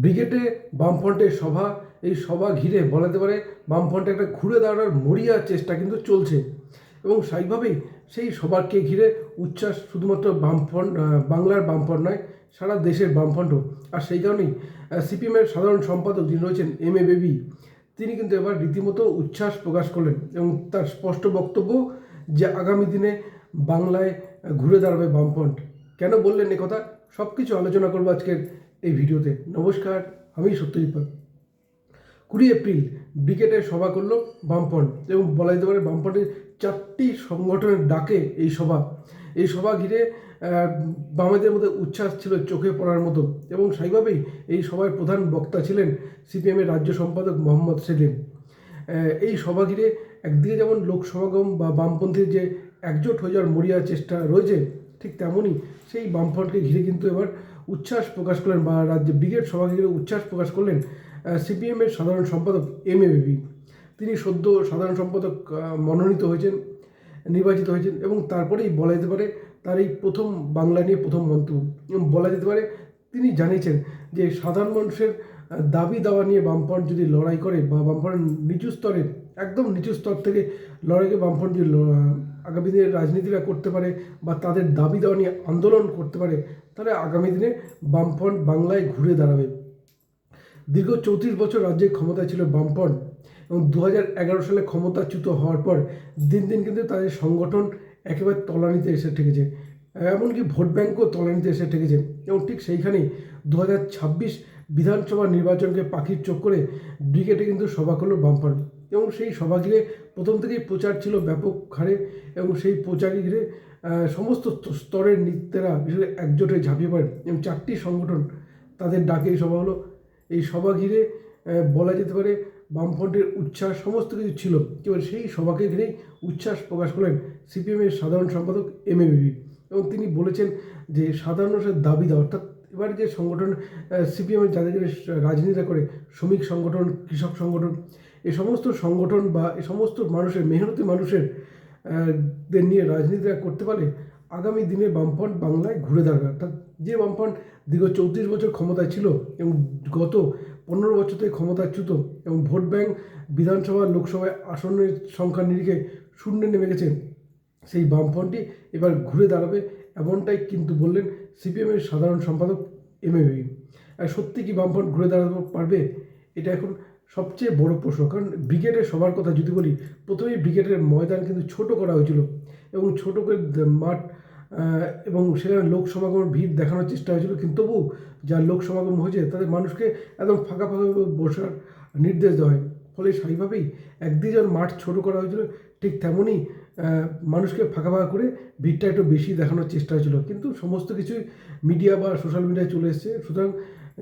ব্রিগেডে বামফ্রন্টের সভা, এই সভা ঘিরে বলা যেতে পারে বামফ্রন্টে একটা ঘুরে দাঁড়ানোর মরিয়া চেষ্টা কিন্তু চলছে। এবং স্বাভাবিকভাবেই সেই সভাকে ঘিরে উচ্ছ্বাস শুধুমাত্র বামফ্রন্ট বাংলার বামফ্রন্ট নয়, সারা দেশের বামফ্রন্টও। আর সেই কারণেই সিপিএমের সাধারণ সম্পাদক যিনি রয়েছেন, এম এ বেবি, তিনি কিন্তু এবার রীতিমতো উচ্ছ্বাস প্রকাশ করলেন এবং তার স্পষ্ট বক্তব্য যে আগামী দিনে বাংলায় ঘুরে দাঁড়াবে বামফ্রন্ট। কেন বললেন কথা? সব কিছু আলোচনা করব আজকের এই ভিডিওতে। নমস্কার, আমি সত্যজিৎ পাল। কুড়ি এপ্রিল ব্রিগেডের সভা করল বামফ্রন্ট এবং বলা যেতে পারে বামফ্রন্টের চারটি সংগঠনের ডাকে এই সভা। এই সভা ঘিরে বামেদের মধ্যে উচ্ছ্বাস ছিল চোখে পড়ার মতো এবং সেইভাবেই এই সভায় প্রধান বক্তা ছিলেন সিপিএমের রাজ্য সম্পাদক মোহাম্মদ সেলিম। এই সভা ঘিরে একদিকে যেমন লোক সমাগম বা বামপন্থীর যে একজোট হয়ে যাওয়ার মরিয়া চেষ্টা রয়েছে, ঠিক তেমনই সেই বামফ্রন্টকে ঘিরে কিন্তু এবার উচ্ছ্বাস প্রকাশ করলেন বা রাজ্য ব্রিগেড সভা ঘিরে উচ্ছ্বাস প্রকাশ করলেন সিপিএমের সাধারণ সম্পাদক এম এ বেবি। তিনি সদ্য সাধারণ সম্পাদক মনোনীত হয়েছেন, নির্বাচিত হয়েছেন এবং তারপরেই বলা যেতে পারে তার এই প্রথম বাংলা নিয়ে প্রথম মন্তব্য। এবং বলা যেতে পারে তিনি জানিয়েছেন যে সাধারণ মানুষের দাবি দাওয়া নিয়ে বামফ্রন্ট যদি লড়াই করে বা বামফ্রন্ট নিচু স্তরে একদম নিচু স্তর থেকে লড়াইকে বামফ্রন্ট যদি আগামী দিনে রাজনীতিরা করতে পারে বা তাদের দাবি দাওয়া নিয়ে আন্দোলন করতে পারে, তাহলে আগামী দিনে বামফ্রন্ট বাংলায় ঘুরে দাঁড়াবে। দীর্ঘ চৌত্রিশ বছর রাজ্যে ক্ষমতায় ছিল বামফ্রন্ট এবং দু সালে ক্ষমতাচ্যুত হওয়ার পর দিন দিন কিন্তু তাদের সংগঠন একেবারে তলানিতে এসে ঠেকেছে, এমনকি ভোট ব্যাঙ্কও তলানিতে এসে ঠেকেছে এবং ঠিক সেইখানেই দু বিধানসভা নির্বাচনকে পাখির চোখ করে ব্রিগেডে কিন্তু সভা করল বামফ্রন্ট। এবং সেই সভা ঘিরে প্রথম থেকেই প্রচার ছিল ব্যাপক হারে এবং সেই প্রচারই ঘিরে সমস্ত স্তরের নৃত্যেরা বিশেষ একজোটে ঝাঁপিয়ে পড়েন এবং চারটি সংগঠন তাদের ডাকে এই সভা হলো। এই সভা ঘিরে বলা যেতে পারে বামফ্রন্টের উচ্ছ্বাস সমস্ত কিছু ছিল। এবার সেই সভাকে ঘিরেই উচ্ছ্বাস প্রকাশ করলেন সিপিএমের সাধারণ সম্পাদক এম এবং তিনি বলেছেন যে সাধারণ দাবি দেওয়া, অর্থাৎ এবার যে সংগঠন সিপিএমের যাদের রাজনীতিটা করে, শ্রমিক সংগঠন, কৃষক সংগঠন, এ সমস্ত সংগঠন বা এ সমস্ত মানুষের, মেহনতি মানুষের দের নিয়ে রাজনীতিটা করতে পারে আগামী দিনে বামফ্রন্ট বাংলায় ঘুরে দাঁড়াবে। অর্থাৎ যে বামফ্রন্ট দীর্ঘ চৌত্রিশ বছর ক্ষমতায় ছিল এবং গত পনেরো বছর থেকে ক্ষমতাচ্যুত এবং ভোট ব্যাংক বিধানসভা লোকসভায় আসনের সংখ্যা নিরিখে শূন্যে নেমে গেছে, সেই বামফ্রন্টটি এবার ঘুরে দাঁড়াবে, এমনটাই কিন্তু বললেন সিপিএমের সাধারণ সম্পাদক এম এ সত্যি কি বামফ্রন্ট ঘুরে দাঁড়াতে পারবে? এটা এখন সবচেয়ে বড় প্রশ্ন। কারণ ব্রিগেডের সবার কথা যদি বলি, প্রথমেই ব্রিগেডের ময়দান কিন্তু ছোট করা হয়েছিল এবং ছোট করে মাঠ এবং সেখানে লোক সমাগমের ভিড় দেখানোর চেষ্টা হয়েছিল। কিন্তু তবু যা লোক সমাগম হয়েছে, তাদের মানুষকে একদম ফাঁকা ফাঁকা বসার নির্দেশ দেওয়া হয়। ফলে একদিকে যেমন মাঠ ছোট করা হয়েছিল, ঠিক তেমনই মানুষকে ফাঁকা ফাঁকা করে ভিড়টা একটু বেশি দেখানোর চেষ্টা হয়েছিল। কিন্তু সমস্ত কিছুই মিডিয়া বা সোশ্যাল মিডিয়ায় চলে এসছে। সুতরাং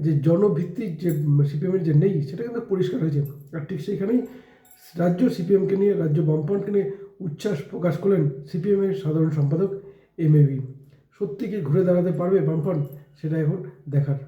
যে জনভিত্তিক যে সিপিএমের যে নেই, সেটা কিন্তু পরিষ্কার হয়েছে। আর ঠিক সেইখানেই রাজ্য সিপিএমকে নিয়ে, রাজ্য বামফ্রন্টকে নিয়ে উচ্ছ্বাস প্রকাশ করলেন সিপিএমের সাধারণ সম্পাদক এম এ সত্যি কি ঘুরে দাঁড়াতে পারবে বামফ্রন্ট সেটা এখন দেখার